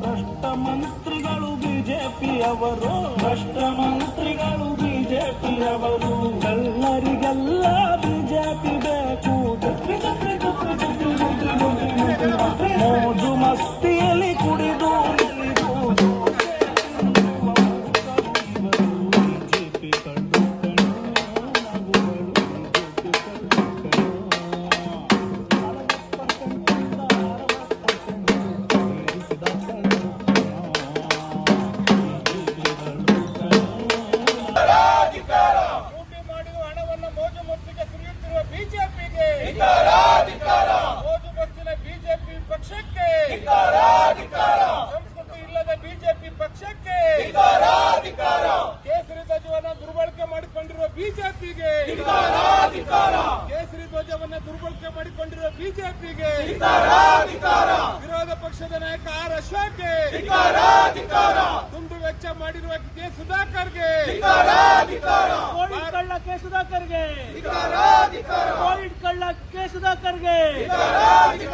ಭ್ರಷ್ಟ ಮಂತ್ರಿಗಳು ಬಿಜೆಪಿಯವರು ಭ್ರಷ್ಟ ಮಂತ್ರಿಗಳು ಬಿಜೆಪಿಯವರು ಬಿಜೆಪಿಗೆ. ಕೇಸರಿ ಧ್ವಜವನ್ನ ದುರ್ಬಳಕೆ ಮಾಡಿಕೊಂಡಿರುವ ಬಿಜೆಪಿಗೆ. ವಿರೋಧ ಪಕ್ಷದ ನಾಯಕ ಆರ್ ಅಶೋಕ್ಗೆ. ದುಂಡು ವೆಚ್ಚ ಮಾಡಿರುವ ಕೆ ಸುಧಾಕರ್ಗೆ. ಗೆ ಕಳ್ಳ ಕೆ ಸುಧಾಕರ್ಗೆ. ಕೋವಿಡ್ ಕಳ್ಳ ಕೆ ಸುಧಾಕರ್ಗೆ. ಸಂಸದೀನ